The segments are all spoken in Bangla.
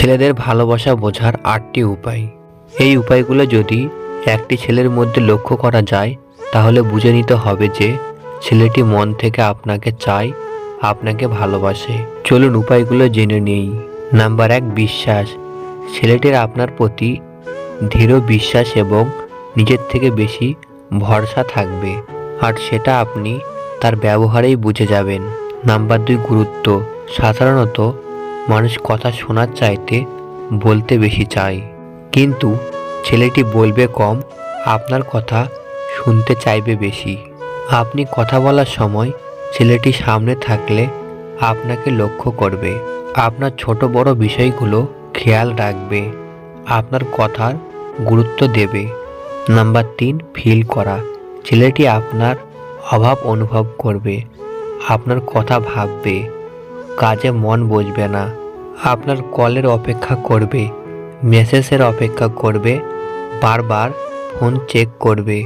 ছেলেদের ভালোবাসা বোঝার আটটি উপায়। এই উপায়গুলো যদি একটি ছেলের মধ্যে লক্ষ্য করা যায়, তাহলে বুঝে নিতে হবে যে ছেলেটি মন থেকে আপনাকে চায়, আপনাকে ভালোবাসে। চলুন উপায়গুলো জেনে নেই। নাম্বার এক, বিশ্বাস। ছেলেটির আপনার প্রতি দৃঢ় বিশ্বাস এবং নিজের থেকে বেশি ভরসা থাকবে, আর সেটা আপনি তার ব্যবহারেই বুঝে যাবেন। নাম্বার দুই, গুরুত্ব। সাধারণত মানুষ কথা শোনার চাইতে বলতে বেশি চায়। কিন্তু ছেলেটি বলবে কম, আপনার কথা শুনতে চাইবে বেশি। আপনি কথা বলার সময় ছেলেটি সামনে থাকলে আপনাকে লক্ষ্য করবে। আপনার ছোট বড় বিষয়গুলো খেয়াল রাখবে। আপনার কথার গুরুত্ব দেবে। নাম্বার তিন, ফিল করা। ছেলেটি আপনার অভাব অনুভব করবে। আপনার কথা ভাববে। কাজে মন বসবে না। আপনার কলের অপেক্ষা করবে, মেসেজের অপেক্ষা করবে, বারবার ফোন চেক করবে।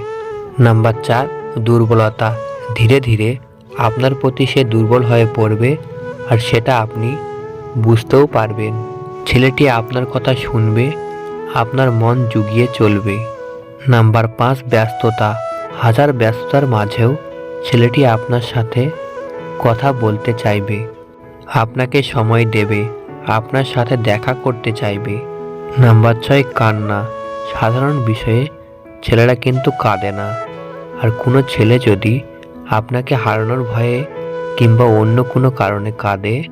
নাম্বার চার, দুর্বলতা। ধীরে ধীরে আপনার প্রতি সে দুর্বল হয়ে পড়বে আর সেটা আপনি বুঝতেও পারবেন। ছেলেটি আপনার কথা শুনবে, আপনার মন জুগিয়ে চলবে। নাম্বার পাঁচ, ব্যস্ততা। হাজার ব্যস্ততার মাঝেও ছেলেটি আপনার সাথে কথা বলতে চাইবে। আপনাকে সময় দেবে, আপনার সাথে দেখা করতে চাইবে। নাম্বার ছয়, কান্না। সাধারণ বিষয়ে ছেলেরা কিন্তু কাঁদে না। আর কোনো ছেলে যদি আপনাকে হারানোর ভয়ে কিংবা অন্য কোনো কারণে কাঁদে,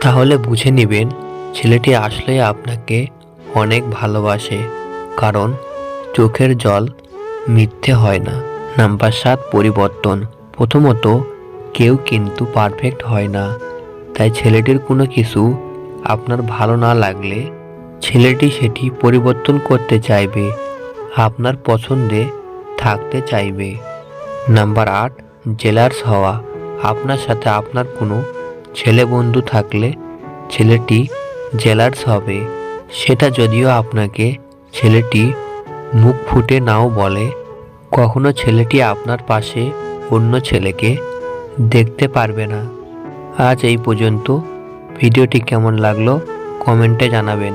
তাহলে বুঝে নেবেন ছেলেটি আসলে আপনাকে অনেক ভালোবাসে, কারণ চোখের জল মিথ্যে হয় না। নাম্বার সাত, পরিবর্তন। প্রথমত, কেউ কিন্তু পারফেক্ট হয় না। তাই ছেলেটির কোনো কিছু আপনার ভালো না লাগলে ছেলেটি সেটি পরিবর্তন করতে চাইবে, আপনার পছন্দে থাকতে চাইবে। নাম্বার আট জেলার্স হওয়া। আপনার সাথে আপনার কোনো ছেলে বন্ধু থাকলে ছেলেটি জেলার্স হবে। সেটা যদিও আপনাকে ছেলেটি মুখ ফুটে নাও বলে, কখনো ছেলেটি আপনার পাশে অন্য ছেলেকে দেখতে পারবে না। আজ এই পর্যন্ত। ভিডিওটি কেমন লাগল কমেন্টে জানাবেন।